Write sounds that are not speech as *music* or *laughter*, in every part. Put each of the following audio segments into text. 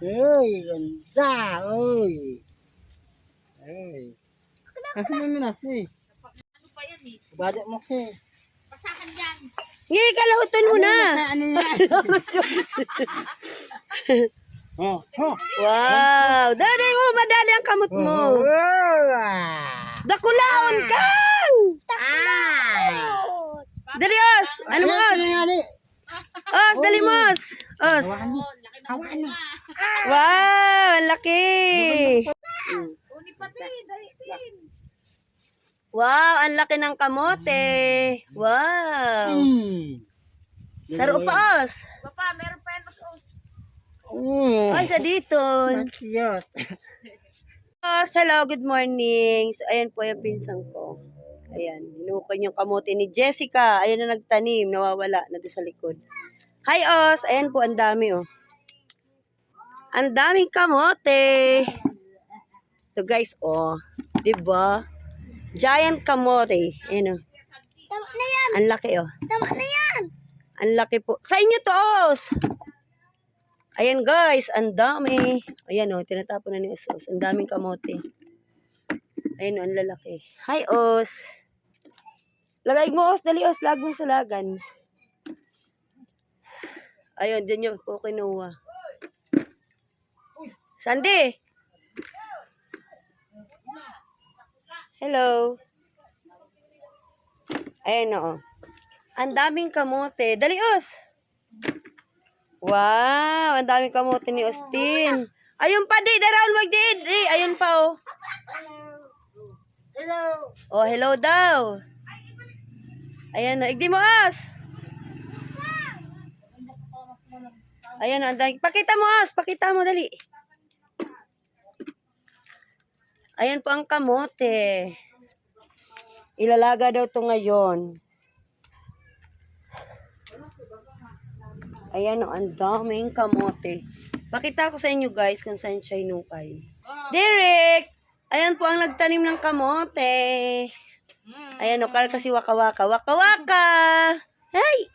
Uy, ganda. Uy. Uy. Kasi mo na, eh. Ano pa yan eh? Bada mo, eh. Pasahan yan. Ngi, kalahutan mo na. Ano yan? *laughs* *laughs* Oh, oh. Wow. Dali mo, madali ang kamot mo. Oh. Dakulaon ka! Ay. Dali, Os. Ano mo, Os? Os, dali mo, Os. Os. Ng bunga. Wow, ang laki. Uni pa din, dali din. Wow, ang laki ng kamote. Wow. Mm. Saro pa, Os. Papa, meron pa yan. Oh, Mm. Ay, sa dito. Cute. Os, hello, good morning. So, ayan po yung pinsang ko. Ayan, hinukay yung kamote ni Jessica. Ayan na nagtanim, nawawala na doon sa likod. Hi, Os. Ayan po, ang dami, oh. Ang daming kamote. So, guys, oh. 'Di ba? Giant kamote. Ayan, oh. Tama na yan. Ang laki, oh. Tama na yan. Ang laki po. Sa inyo to, Os. Ayan, guys. Ang dami. Ayan, oh. Tinatapon na ni Os. Os. Ang daming kamote. Ayan, oh. Ang lalaki. Hi, Os. Lagay mo, Os. Dali, Os. Lag mo sa lagan. Ayun, dyan yung po kinuha. Sandy! Hello. Ayan, oo. Ang daming kamote. Dali, Os. Wow, ang daming kamote ni Austin. Ayun pa, di. Daraon, wag di. di. Ayun pa, oh. Hello. Oh, hello daw. Ayan, oh. Igdi mo, Os. Ayan, oh, ang daming. Pakita mo, Os. Pakita mo, dali. Ayan po ang kamote. Ilalaga daw to ngayon. Ayan o, ang daming kamote. Pakita ko sa inyo guys kung saan siya inukay. Derek! Ayan po ang nagtanim ng kamote. Ayan o, kar kasi waka-waka. Waka-waka! Hey!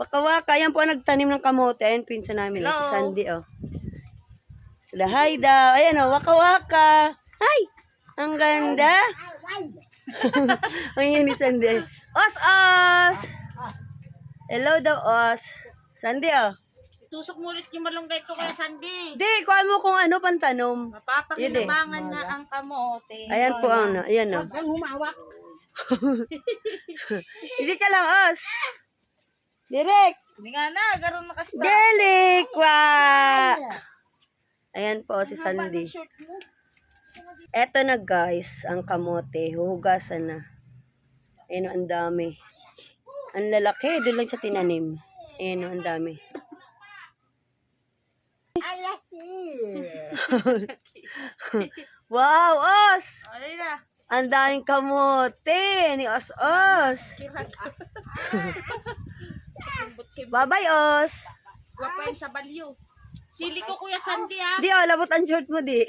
Waka-waka. Ayan po ang nagtanim ng kamote. Ayan pinsa namin. oh, Si Hello. Sandy o. Sila hi daw. Ayan o, waka-waka. Hi! Ang ganda. *laughs* ang yun ni Sandy. Os, os! Hello daw, os. Sandy oh. Itusok mo ulit yung malunggay ko kaya Sandy. Di, kuha mo kung ano pantanom. Mapapakinabangan na ang kamote. Ayan po ang, ano, ayan o. Ang humawak. Hindi ka lang, os. Direk! Hindi nga na, garon na kasi. Delik! Wa! Ayan po si Sandy. Eto na guys, ang kamote. Huhugasan na. Ayan ang dami. Ang lalaki, doon lang siya tinanim. Ayan ang dami. *laughs* Wow, Os! Alay na. Ang daming kamote ni Os Os. *laughs* Bye-bye, Os. Gwapa yan sa balyo. Sili ko Kuya Sandy ah. Di, oh, labot ang short mo, di. *laughs*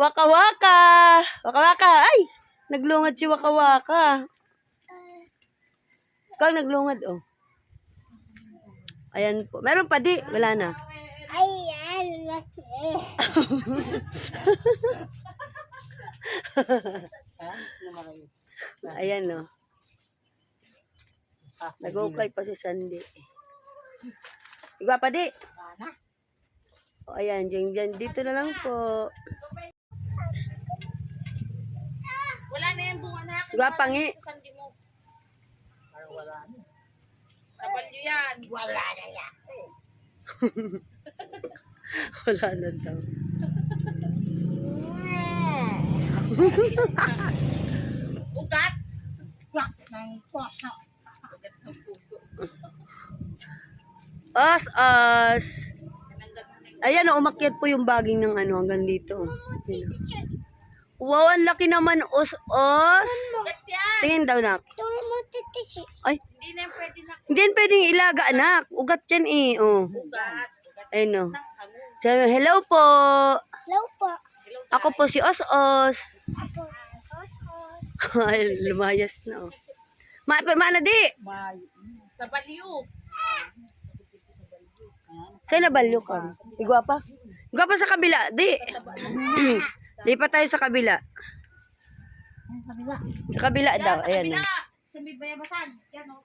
waka waka. Waka waka. Ay, naglungad si waka waka. Ikaw naglungad, oh. Ayan po. Meron pa, di. Wala na. Ayan, *laughs* *laughs* no. Nag-ukay pa si Sandy. Iba pa, di. O, ayan, dyan, dyan. Dito na lang po. Wala na yan bunga na. Iba pa, ngi. Sandy mo. Sa balyo yan. Wala na yan. *laughs* Wala na daw. Ugat. Kwak ng puso. Ugat ng puso. Os, os. Ayan, oh, umakyat po yung baging ng ano hanggang dito. Wow, ang laki naman, os, os. Ugat. Tingin daw, nak. Ay, Hindi na pwede na. hindi pwedeng ilaga, anak. Ugat yan, eh. Oh. Ugat. Ugat Ayun, oh. Sabi, hello po. Hello, Ako po si Os, os. Ay, lumayas na, oh. Ma, ma na, di. Sa balyo. Saan nabalyo ka? Igwa pa? Igwa pa sa kabila. Di. *clears throat* Di pa tayo sa kabila. Ay, kabila. Sa kabila daw. Ayan na. Kabila. Sa may bayabasan. Yan o.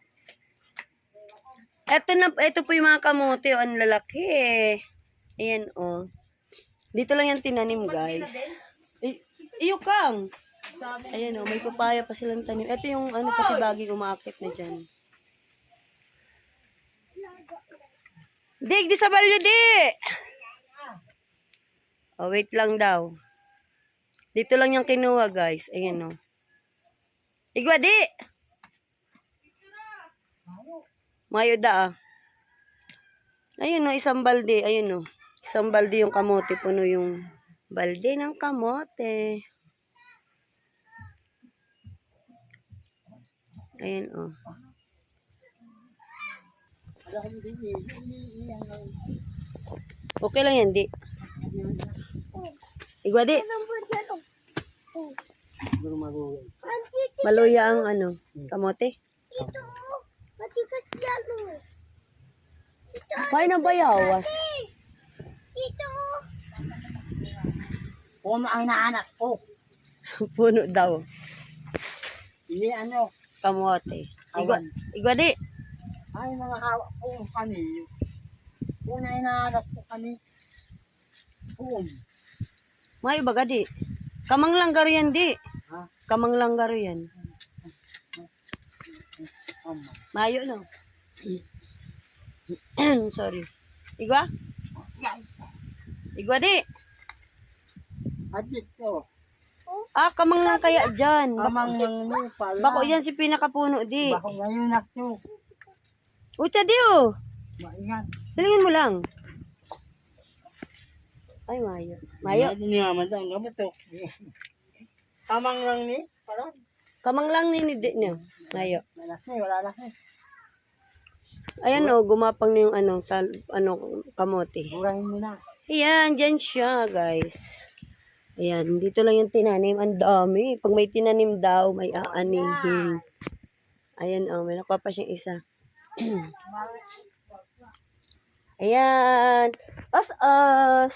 Eto na, eto po yung mga kamote. Oh, ang lalaki. Ayan oh. Dito lang yan tinanim guys. Iyo kang. Ayan oh, may papaya pa silang tanim. Ito yung ano pati bagi umaakit na dyan. Dig, di sa balyo, di! Oh, wait lang daw. Dito lang yung kinuha, guys. Ayan, oh. Igwa, di! Mayo da, ah. Ayun, oh, isang balde. Ayun, oh. Isang balde yung kamote. Puno yung balde ng kamote. Ayan, oh. Okay lang yan, di. Igwa, di. Maluya ang ano, kamote. Ito, matigas yan. Kain na bayawas. Ito. Puno ang naanak ko. *laughs* Puno daw. Hindi ano. Kamote. Igwa, igwa di. Ay, mga hawak ko kani. Una inaanak ko kani. Boom. May baga di. Kamang langgar yan di. Ha? Kamang langgar yan. Mayo no. *clears throat* Sorry. Igwa? Igwa di. Adit ko. Ah, kamang lang kaya dyan. Bako, Amang ng mo pala. bako yan si pinakapuno di. Bako ngayon ako. Ucha di oh. Maingat. Dalingin mo lang. Ay, mayo. Mayo. Hindi nga man ang gamot to. Amang lang ni. Pala. Kamang lang ni ni di niya. Mayo. Malas ni. Wala na ni. Ayan oh, gumapang na yung ano, tal, ano, kamote. Burahin mo na. Ayan, dyan siya, guys. Ayan, dito lang yung tinanim. Ang dami. Pag may tinanim daw, may aanihin. Ayan, oh, may nakuha pa siyang isa. *clears throat* Ayan. Os-os.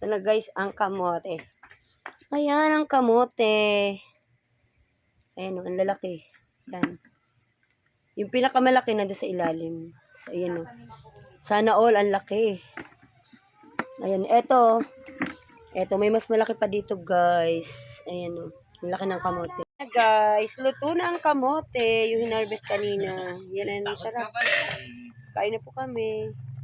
Ito na, guys, ang kamote. Ayan, ang kamote. Ayan, oh, ang lalaki. Ayan. Yung pinakamalaki na sa ilalim. So, ayan, oh. Sana all, ang laki. Ayan, eto. Eto, may mas malaki pa dito, guys. Ayan, o. Ang laki ng kamote. Guys, luto na ang kamote. Yung hinarvest kanina. Yan, ang sarap. Kain na po kami.